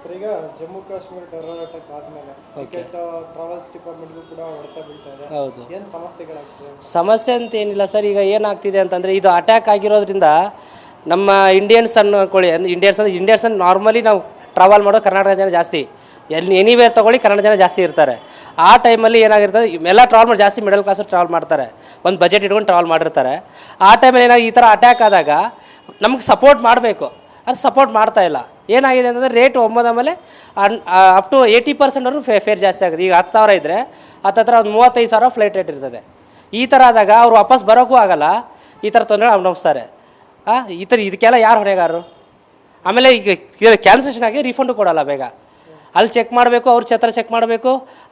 Sir ಈಗ Jammu Kashmir terror attack ಆದ್ಮೇಲೆ ಟ್ರಾವೆಲ್ಸ್ ಡಿಪಾರ್ಟ್ಮೆಂಟ್ಗೂ ಕೂಡ ಹೊಡೆತ ಬೀಳ್ತಾ ಇದೆ. ಹೌದು. ಏನು ಸಮಸ್ಯೆಗಳಾಗ್ತದೆ? ಸಮಸ್ಯೆ ಅಂತ ಏನಿಲ್ಲ ಸರ್ ಈಗ ಏನಾಗ್ತಿದೆ ಅಂತಂದರೆ ಇದು ಅಟ್ಯಾಕ್ ಆಗಿರೋದ್ರಿಂದ ನಮ್ಮ ಇಂಡಿಯನ್ಸ್ ಅನ್ಕೊಳ್ಳಿ ಅಂದ್ರೆ ಇಂಡಿಯನ್ಸ್ ಅಂದ್ರೆ ಇಂಡಿಯನ್ಸ್ ನಾರ್ಮಲಿ ನಾವು ಟ್ರಾವೆಲ್ ಮಾಡೋ ಕರ್ನಾಟಕ ಜನ ಜಾಸ್ತಿ. ಎಲ್ಲಿ ಎನಿವೇರ್ ತೊಗೊಳ್ಳಿ ಕನ್ನಡ ಜನ ಜಾಸ್ತಿ ಇರ್ತಾರೆ. ಆ ಟೈಮಲ್ಲಿ ಏನಾಗಿರ್ತದೆ ಎಲ್ಲ ಟ್ರಾವೆಲ್ ಮಾಡಿ ಜಾಸ್ತಿ ಮಿಡಲ್ ಕ್ಲಾಸ್ ಟ್ರಾವೆಲ್ ಮಾಡ್ತಾರೆ. ಒಂದು ಬಜೆಟ್ ಇಟ್ಕೊಂಡು ಟ್ರಾವೆಲ್ ಮಾಡಿರ್ತಾರೆ. ಆ ಟೈಮಲ್ಲಿ ಏನಾಗಿ ಈ ಥರ ಅಟ್ಯಾಕ್ ಆದಾಗ ನಮ್ಗೆ ಸಪೋರ್ಟ್ ಮಾಡಬೇಕು. ಅದು ಸಪೋರ್ಟ್ ಮಾಡ್ತಾ ಇಲ್ಲ. ಏನಾಗಿದೆ ಅಂತಂದರೆ ರೇಟ್ ಒಮ್ಮದಾಮೇಲೆ ಅಪ್ ಟು ಏಯ್ಟಿ ಪರ್ಸೆಂಟ್ವರೆಗೂ ಫೇ ಫೇರ್ ಜಾಸ್ತಿ ಆಗುತ್ತೆ. ಈಗ ಹತ್ತು ಸಾವಿರ ಇದ್ದರೆ ಹತ್ತತ್ರ ಒಂದು ಮೂವತ್ತೈದು ಸಾವಿರ ಫ್ಲೈಟ್ ರೇಟ್ ಇರ್ತದೆ. ಈ ಥರ ಆದಾಗ ಅವ್ರು ವಾಪಸ್ ಬರೋಕ್ಕೂ ಆಗಲ್ಲ. ಈ ಥರ ತೊಂದರೆ ಅನುಭವಿಸ್ತಾರೆ. ಈ ಥರ ಇದಕ್ಕೆಲ್ಲ ಯಾರು ಹೊಣೆಗಾರರು? ಆಮೇಲೆ ಈಗ ಕ್ಯಾನ್ಸಲೇಷನ್ ಆಗಿ ರೀಫಂಡು ಕೊಡೋಲ್ಲ ಬೇಗ. ಅಲ್ಲಿ ಚೆಕ್ ಮಾಡಬೇಕು, ಅವ್ರ ಛತ್ರ ಚೆಕ್ ಮಾಡಬೇಕು,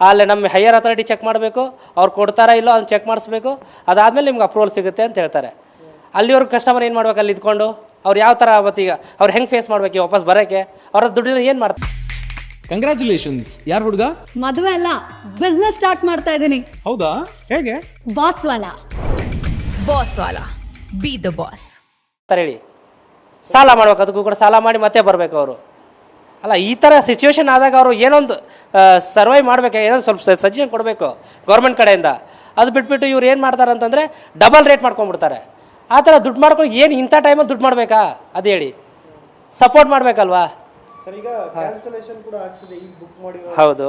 ಅಲ್ಲಿ ನಮ್ಮ ಹೈಯರ್ ಅಥಾರಿಟಿ ಚೆಕ್ ಮಾಡಬೇಕು, ಅವ್ರು ಕೊಡ್ತಾರಾ ಇಲ್ಲೋ ಅದನ್ನ ಚೆಕ್ ಮಾಡಿಸ್ಬೇಕು, ಅದಾದಮೇಲೆ ನಿಮ್ಗೆ ಅಪ್ರೂವಲ್ ಸಿಗುತ್ತೆ ಅಂತ ಹೇಳ್ತಾರೆ. ಅಲ್ಲಿವರೆಗೂ ಕಸ್ಟಮರ್ ಏನು ಮಾಡ್ಬೇಕು ಅಲ್ಲಿ ಇದ್ಕೊಂಡು ಅವ್ರು ಯಾವ ಥರ ಮತ್ತೀಗ ಅವ್ರು ಹೆಂಗೆ ಫೇಸ್ ಮಾಡ್ಬೇಕು ವಾಪಸ್ ಬರೋಕ್ಕೆ ಅವ್ರ ದುಡ್ಡಿನ ಏನು ಮಾಡ್ತಾರೆ? ಕಂಗ್ರ್ಯಾಚುಲೇಷನ್ಸ್ ಯಾರು ಹುಡುಗ? ಮದುವೆ ಅಲ್ಲ ಬಿಸ್ನೆಸ್ ಸ್ಟಾರ್ಟ್ ಮಾಡ್ತಾ ಇದ್ದೀನಿ. ಹೌದಾ? ಹೇಗೆ? ಬಾಸ್ ವಾಲ. ಬಾಸ್ ವಾಲ. ಬಿ ದ ಬಾಸ್ ತರ ಹೇಳಿ. ಸಾಲ ಮಾಡ್ಬೇಕು ಅದಕ್ಕೂ ಕೂಡ ಸಾಲ ಮಾಡಿ ಮತ್ತೆ ಬರಬೇಕು ಅವರು. ಅಲ್ಲ ಈ ಥರ ಸಿಚುವೇಶನ್ ಆದಾಗ ಅವರು ಏನೊಂದು ಸರ್ವೈವ್ ಮಾಡಬೇಕು ಏನೋ ಸ್ವಲ್ಪ ಸಜೆಷನ್ ಕೊಡಬೇಕು ಗೌರ್ಮೆಂಟ್ ಕಡೆಯಿಂದ. ಅದು ಬಿಟ್ಬಿಟ್ಟು ಇವ್ರು ಏನು ಮಾಡ್ತಾರೆ ಅಂತಂದರೆ ಡಬಲ್ ರೇಟ್ ಮಾಡ್ಕೊಂಡ್ಬಿಡ್ತಾರೆ. ಆ ಥರ ದುಡ್ಡು ಮಾಡ್ಕೊಳ್ಳಿ ಏನು ಇಂಥ ಟೈಮಲ್ಲಿ ದುಡ್ಡು ಮಾಡಬೇಕಾ? ಅದು ಹೇಳಿ. ಸಪೋರ್ಟ್ ಮಾಡಬೇಕಲ್ವಾ? ಹೌದು.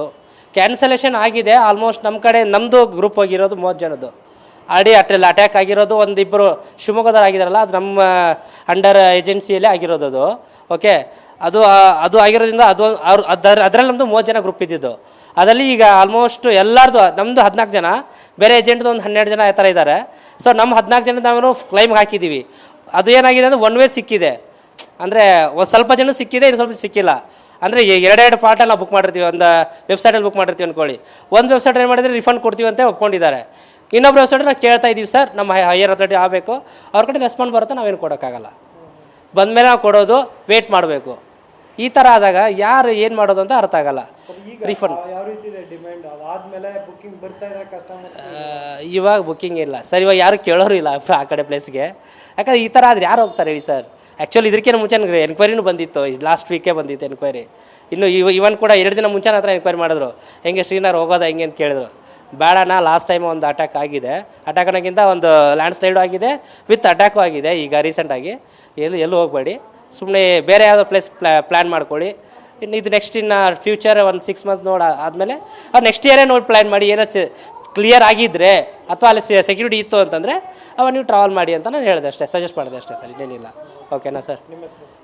ಕ್ಯಾನ್ಸಲೇಷನ್ ಆಗಿದೆ ಆಲ್ಮೋಸ್ಟ್ ನಮ್ಮ ಕಡೆ ನಮ್ಮದು ಗ್ರೂಪ್ ಹೋಗಿರೋದು ಮೂವತ್ತು ಜನದ್ದು. ಆಡಿ ಅಟ್ರಲ್ಲಿ ಅಟ್ಯಾಕ್ ಆಗಿರೋದು ಒಂದಿಬ್ಬರು ಶಿವಮೊಗ್ಗದವ್ರು ಆಗಿದಾರಲ್ಲ ಅದು ನಮ್ಮ ಅಂಡರ್ ಏಜೆನ್ಸಿಯಲ್ಲೇ ಆಗಿರೋದು ಅದು. ಓಕೆ ಅದು ಅದು ಆಗಿರೋದ್ರಿಂದ ಅದು ಅವ್ರು ಅದರ ಅದರಲ್ಲಿ ನಮ್ಮದು ಮೂವತ್ತು ಜನ ಗ್ರೂಪ್ ಇದ್ದಿದ್ದು. ಅದರಲ್ಲಿ ಈಗ ಆಲ್ಮೋಸ್ಟ್ ಎಲ್ಲರದು ನಮ್ಮದು ಹದಿನಾಲ್ಕು ಜನ, ಬೇರೆ ಏಜೆಂಟ್ದು ಒಂದು ಹನ್ನೆರಡು ಜನ ಆ ಥರ ಇದ್ದಾರೆ ಸೊ ನಮ್ಮ ಹದಿನಾಲ್ಕು ಜನ ನಾವು ಕ್ಲೈಮ್ ಹಾಕಿದ್ದೀವಿ ಅದು ಏನಾಗಿದೆ ಅಂದರೆ ಒನ್ ವೇ ಸಿಕ್ಕಿದೆ. ಅಂದರೆ ಒಂದು ಸ್ವಲ್ಪ ಜನ ಸಿಕ್ಕಿದೆ ಇನ್ನು ಸ್ವಲ್ಪ ಸಿಕ್ಕಿಲ್ಲ. ಅಂದರೆ ಎರಡೆರಡು ಪಾರ್ಟಲ್ಲಿ ನಾವು ಬುಕ್ ಮಾಡಿರ್ತೀವಿ, ಒಂದು ವೆಬ್ಸೈಟಲ್ಲಿ ಬುಕ್ ಮಾಡಿರ್ತೀವಿ ಅಂದ್ಕೊಳ್ಳಿ ಒಂದು ವೆಬ್ಸೈಟ್ ಏನು ಮಾಡಿದ್ರೆ ರಿಫಂಡ್ ಕೊಡ್ತೀವಿ ಅಂತ ಒಪ್ಕೊಂಡಿದ್ದಾರೆ. ಇನ್ನೊಬ್ಬರು ವೆಬ್ಸೈಟ್ ನಾವು ಕೇಳ್ತಾ ಇದ್ದೀವಿ ಸರ್, ನಮ್ಮ ಹೈಯರ್ ಅಥಾರಿಟಿ ಆಗಬೇಕು. ಅವ್ರ ಕಡೆ ರೆಸ್ಪಾಂಡ್ ಬರುತ್ತೆ, ನಾವೇನು ಕೊಡೋಕ್ಕಾಗಲ್ಲ. ಬಂದಮೇಲೆ ನಾವು ಕೊಡೋದು ವೇಟ್ ಮಾಡಬೇಕು. ಈ ಥರ ಆದಾಗ ಯಾರು ಏನು ಮಾಡೋದು ಅಂತ ಅರ್ಥ ಆಗಲ್ಲ. ರಿಫಂಡ್ ಇವಾಗ ಬುಕ್ಕಿಂಗ್ ಇಲ್ಲ. ಸರ್ ಇವಾಗ ಯಾರು ಕೇಳೋರು ಇಲ್ಲ ಆ ಕಡೆ ಪ್ಲೇಸ್ಗೆ ಯಾಕಂದ್ರೆ ಈ ಥರ ಆದ್ರೆ ಯಾರು ಹೋಗ್ತಾರೆ ಹೇಳಿ ಸರ್? ಆ್ಯಕ್ಚುಲಿ ಇದಕ್ಕಿಂತ ಮುಂಚೆ ಎನ್ಕ್ವೈರಿನೂ ಬಂದಿತ್ತು. ಲಾಸ್ಟ್ ವೀಕೇ ಬಂದಿತ್ತು ಎನ್ಕ್ವೈರಿ ಇನ್ನು ಇವ ಇವನ್ ಕೂಡ ಎರಡು ದಿನ ಮುಂಚೆ ಹತ್ರ ಎನ್ಕ್ವೈರಿ ಮಾಡಿದ್ರು. ಹೆಂಗೆ ಶ್ರೀನಾರ್ ಹೋಗೋದಾ ಹೆಂಗೆ ಅಂತ ಕೇಳಿದ್ರು. ಬೇಡಣ್ಣ ಲಾಸ್ಟ್ ಟೈಮ್ ಒಂದು ಅಟ್ಯಾಕ್ ಆಗಿದೆ. ಅಟ್ಯಾಕ್ ಅನ್ನೋಕ್ಕಿಂತ ಒಂದು ಲ್ಯಾಂಡ್ ಸ್ಲೈಡು ಆಗಿದೆ ವಿತ್ ಅಟ್ಯಾಕು ಆಗಿದೆ ಈಗ ರೀಸೆಂಟಾಗಿ ಎಲ್ಲಿ ಎಲ್ಲೂ ಹೋಗಬೇಡಿ. ಸುಮ್ಮನೆ ಬೇರೆ ಯಾವುದೋ ಪ್ಲೇಸ್ ಪ್ಲ್ಯಾ ಪ್ಲ್ಯಾನ್ ಮಾಡ್ಕೊಳ್ಳಿ. ಇನ್ನು ಇದು ನೆಕ್ಸ್ಟ್ ಇನ್ನು ಫ್ಯೂಚರ್ ಒಂದು ಸಿಕ್ಸ್ ಮಂತ್ ನೋಡಿ ಆದಮೇಲೆ ಅವ್ರು ನೆಕ್ಸ್ಟ್ ಇಯರೇ ನೋಡಿ ಪ್ಲ್ಯಾನ್ ಮಾಡಿ ಏನೋ ಕ್ಲಿಯರ್ ಆಗಿದ್ದರೆ ಅಥವಾ ಅಲ್ಲಿ ಸೆಕ್ಯೂರಿಟಿ ಇತ್ತು ಅಂತಂದರೆ ಅವಾಗ ನೀವು ಟ್ರಾವೆಲ್ ಮಾಡಿ ಅಂತ ನಾನು ಹೇಳಿದೆ ಅಷ್ಟೇ ಸಜೆಸ್ಟ್ ಮಾಡಿದೆ ಅಷ್ಟೇ ಸರ್ ಇನ್ನೇನಿಲ್ಲ. ಓಕೆನಾ ಸರ್?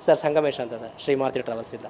ಸರ್ ಸಂಗಮೇಶ್ ಅಂತ ಸರ್ ಶ್ರೀಮಾರುತಿ ಟ್ರಾವೆಲ್ಸಿಂದ